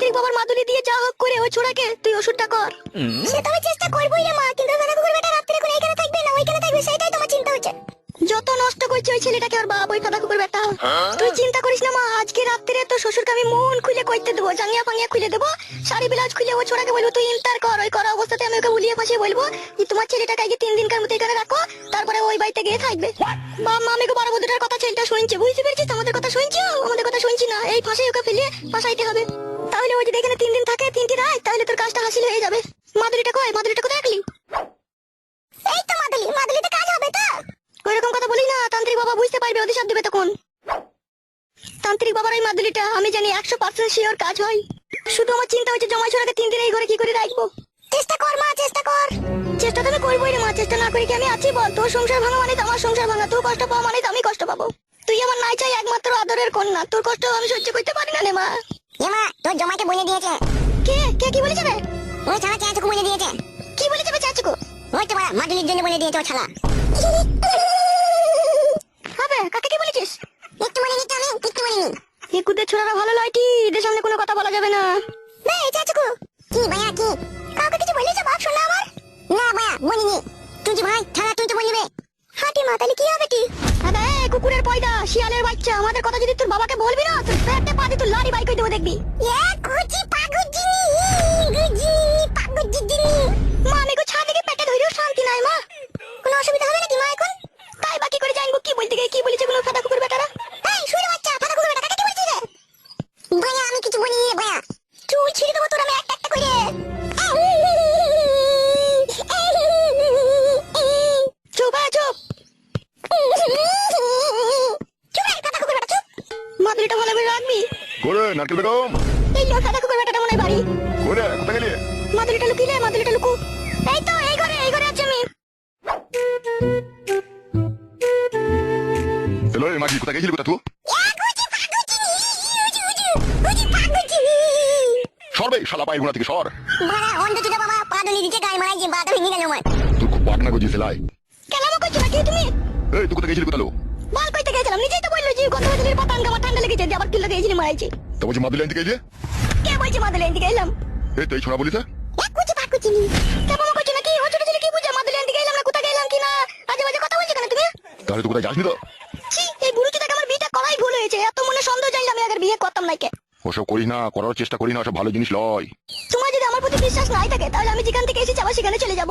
তান্ত্রিক বাবার মাদুলি দিয়ে যা হোক করে ওই ছোড়াকে তুই ওষুধটা কর। সে তো আমি চেষ্টা করবোই রে মা কিন্তু দাদা কুকুর বেটা রাত্রে করে এখানে থাকবে না ওইখানে থাকবে সেটাই তোমার চিন্তা হচ্ছে। যত নষ্ট করছে ওই ছেলেটাকে, ওর বাবা ওই ফাদা কুকুর বেটা তুই চিন্তা করিস না মা, আজকে রাত্রে তো শ্বশুরকে আমি মন খুলে কইতে দেবো, জাঙ্গিয়া ফাঙ্গিয়া খুলে দেবো, শাড়ি ব্লাউজ খুলে ও ছোড়াকে বলব, তুই ইন্টার কর, ওই করা অবস্থাতে আমি ওকে উলিয়ে ফাঁসিয়ে বলব যে তোমার ছেলেটাকে আগে তিন দিনকার মতো এখানে রাখো, তারপরে ওই বাড়িতে গিয়ে থাকবে। বা মা, আমি বারো বন্ধুটার কথা ছেলেটা শুনছে, বুঝতে পেরেছিস আমাদের কথা শুনছো? আমাদের কথা শুনছি না, এই ফাঁসে ওকে ফেলে ফাঁসাইতে হবে। তাহলে ও যদি এখানে তিন দিন থাকে, তিনটি রায়, তাহলে তোর কাজটা হাসিল হয়ে যাবে। মাদুরিটা কয় মাদুরিটা কোথায় রাখলি? এই তো মাদুলি, মাদুলিতে কাজ হবে তো। ওইরকম কথা বলি না তান্ত্রিক বাবা বুঝতে পারবে অধিশাপ দেবে তখন। তান্ত্রিক বাবার ওই মাদুলিটা আমি জানি একশো পার্সেন্ট শিওর কাজ হয়। শুধু আমার চিন্তা হচ্ছে জমাই ছড়াকে তিন দিন এই ঘরে কি করে রাখব? চেষ্টা কর মা চেষ্টা কর। চেষ্টা তো আমি করবোই রে মা চেষ্টা না করে কি আমি আছি বল? তোর সংসার ভাঙা মানে আমার সংসার ভাঙা তুই কষ্ট পাওয়া মানে আমি কষ্ট পাবো। তুই আমার নাই চাই একমাত্র আদরের কন্যা তোর কষ্ট আমি সহ্য করতে পারি না রে মা। এমা তোর জমাকে বলে দিয়েছে। কে? কে কি বলেছে রে? ওই ছাড়া চাচুকু বলে দিয়েছে। কি বলেছে বে চাচুকো ওই তো বাড়া মাদুলির জন্য বলে দিয়েছে ও ছাড়া হবে কাকে কি বলেছিস? একটু বলে দিতে আমি একটু বলিনি এই কুদের ছোড়ারা ভালো লয়টি এদের সামনে কোনো কথা বলা যাবে না। বে চাচুকো কি ভাইয়া কি? কাউকে কিছু বলেছে বাপ শোনা আমার? না ভাইয়া বলিনি। তুই যে ভাই ছাড়া তুই তো বলবে। হাঁটি মা তাহলে কি হবে কি আরে কুকুরের পয়দা শিয়ালের বাচ্চা আমাদের কথা যদি তোর বাবাকে বলবি না তোর পেটে পা দিয়ে তোর লারি বাই করে দেবো দেখবি। এ মাদুরিটা ভালো করে রাখবি করে নারকেল বেগম। এই লো ফাটা কুকুর বেটাটা মনে বাড়ি করে কোথায় গেলি? মাদুরিটা লুকিলে মাদুরিটা লুকু এই তো এই ঘরে এই ঘরে আছে আমি হ্যালো মাঝি কোথায় গেছিলি কোথা তুই সরবে শালা পায়ের গোড়া থেকে সর। ভাড়া অন্ধ চুদা বাবা পাদুলি দিতে গায়ে মারাইছে বাদা ভেঙে গেল আমার। তুই খুব পাটনা গজি সেলাই কেলামো করছ নাকি তুমি? এই তুই কোথায় গেছিলি কোথালো? বল কইতে গেছিলাম নিজেই তো বলল যে গত বছরের পাতাঙ্গা আমার ঠান্ডা লেগেছে দিয়ে আবার কিল্লা দিয়েছিলি মারাইছি। তো বলছি মাদুলি আনতে গেছে কে বলছে মাদুলি আনতে গেলাম? এই তো এই ছোড়া বলিস এক কুচি পাক কুচি কেমন করছ নাকি? ও ছোট ছেলে কি বুঝে? মাদুলি আনতে গেলাম না কোথায় গেলাম কি না? আজে বাজে কথা বলছো কেন তুমি? তাহলে তুই কোথায় যাসনি তো? এই বুড়ো চোদাকে আমার বিয়েটা করাই ভুল হয়েছে। এত মনে সন্দেহ জানলে আমি আগের বিয়ে করতাম না কে ওসব করিস না করার চেষ্টা করিস না ওসব ভালো জিনিস লয়। তোমার যদি আমার প্রতি বিশ্বাস নাই থাকে তাহলে আমি যেখান থেকে এসেছি আবার সেখানে চলে যাব।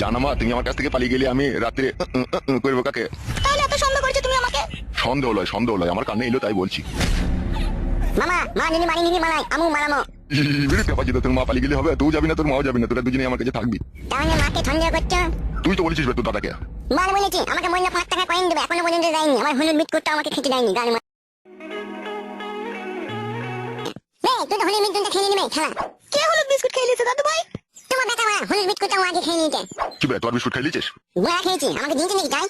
জানা মা তুমি আমার কাছ থেকে পালিয়ে গেলে আমি রাত্রে করব কাকে? তাহলে এত সন্দেহ করেছ তুমি আমাকে? সন্দেহ লয় সন্দেহ লয় আমার কানে এলো তাই বলছি। মামা মা নিনি মানি নিনি মালাই আমু মারামো বেরে পেপা যেটা তোর মা পালিয়ে গেলে হবে তুই যাবি না তোর মাও যাবি না তোরা দুজনে আমার কাছে থাকবি। তাহলে মাকে সন্দেহ করছ? তুই তো বলেছিস বে তোর দাদাকে। মাল বলেছি আমাকে বলল পাঁচ টাকা কয়েন দেবে এখনও পর্যন্ত দেয়নি আমার হলুদ মিট করতে আমাকে খেতে দেয়নি গাড়ি হলুদ মিট খেয়ে নিবে খেলা। কে হলুদ বিস্কুট খেয়ে নিয়েছে দাদু ভাই? তোমার বেটা মারা হলুদ মিট করতে আগে খেয়ে নিয়েছে। কি বে তোর বিস্কুট খাইলিছিস বড়া খেয়েছি আমাকে দিয়েছে নাকি তাই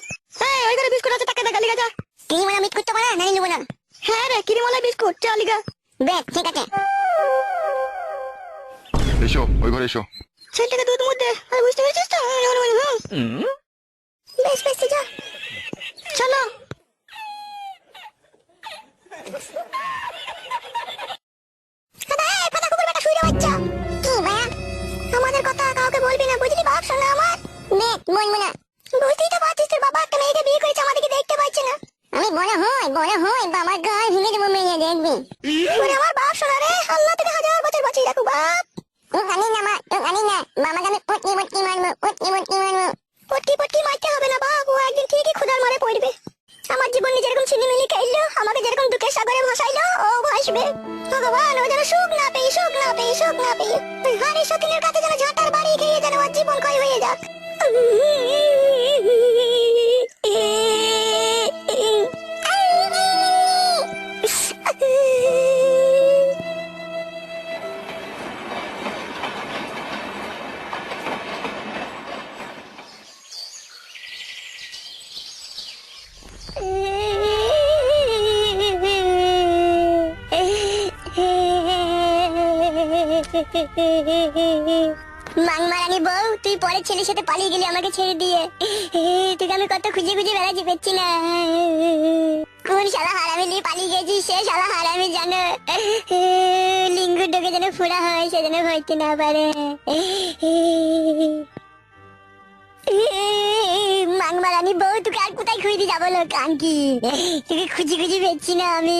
এই ওই ঘরে বিস্কুট আছে টাকা দেখা লিগা যা তুমি বলা মিট করতে পারো না নিবো না হ্যাঁ রে কিরিমালাই বিস্কুট চা লিগা বেশ ঠিক আছে। এসো ওই ঘরে এসো। ছেলেটাকে দুধ মধ্যে আর বুঝতে পেরেছিস তো? হুম। বেশ বেশ যা। চলো। বেশ বলব না বুঝতেই তো পারছিস তোর বাবা একটা মেয়েকে বিয়ে করেছে আমাদেরকে দেখতে পাচ্ছে না। আমি বড় হই বড় হই বাবার গায়ে ভেঙে দেবো মেয়ে দেখবি। ওরে আমার বাপ শোনা রে আল্লাহ তোকে হাজার বছর বাঁচিয়ে রাখুক বাপ। ও জানি না মা ও জানি না বাবাকে আমি পটকি পটকি মারবো পটকি পটকি মারবো। পটকি পটকি মারতে হবে না বাপ ও একদিন ঠিকই ক্ষুধার মারে পড়বে। আমার জীবন যেরকম ছিনিমিনি খেললো আমাকে যেরকম দুঃখের সাগরে ভাসাইলো ও ভাসবে। ভগবান ও যেন সুখ না পেয়ে সুখ না পেয়ে সুখ না পেয়ে। হাড়ি সতীনের কাছে মাংমারানি বউ, তুই পরের ছেলের সাথে পালিয়ে গেলি আমাকে ছেড়ে দিয়ে। তোকে আমি কত খুঁজে খুঁজে বেড়াচ্ছি পেচ্ছি না। কোন শালা হারামি নিয়ে পালিয়ে গেছি সে শালা হারামি জানো। লিঙ্গুর ডোকে যেন ফোড়া হয়, সে যেন হইতে না পারে। মাংমারানি বউ তোকে আর কোথায় খুঁজতে যাব লো কানকি? তোকে খুঁজি খুঁজি পেয়েছি না আমি।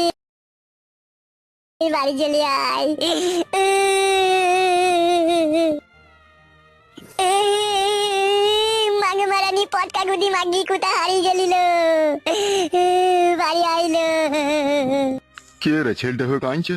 বাড়ি চলে আয়। মাগে মারানি পটকা গুদি মাগি কোথা হারিয়ে গেলিল বাড়ি আইলো কে রে ছেলেটা হয়ে কাঁদছে?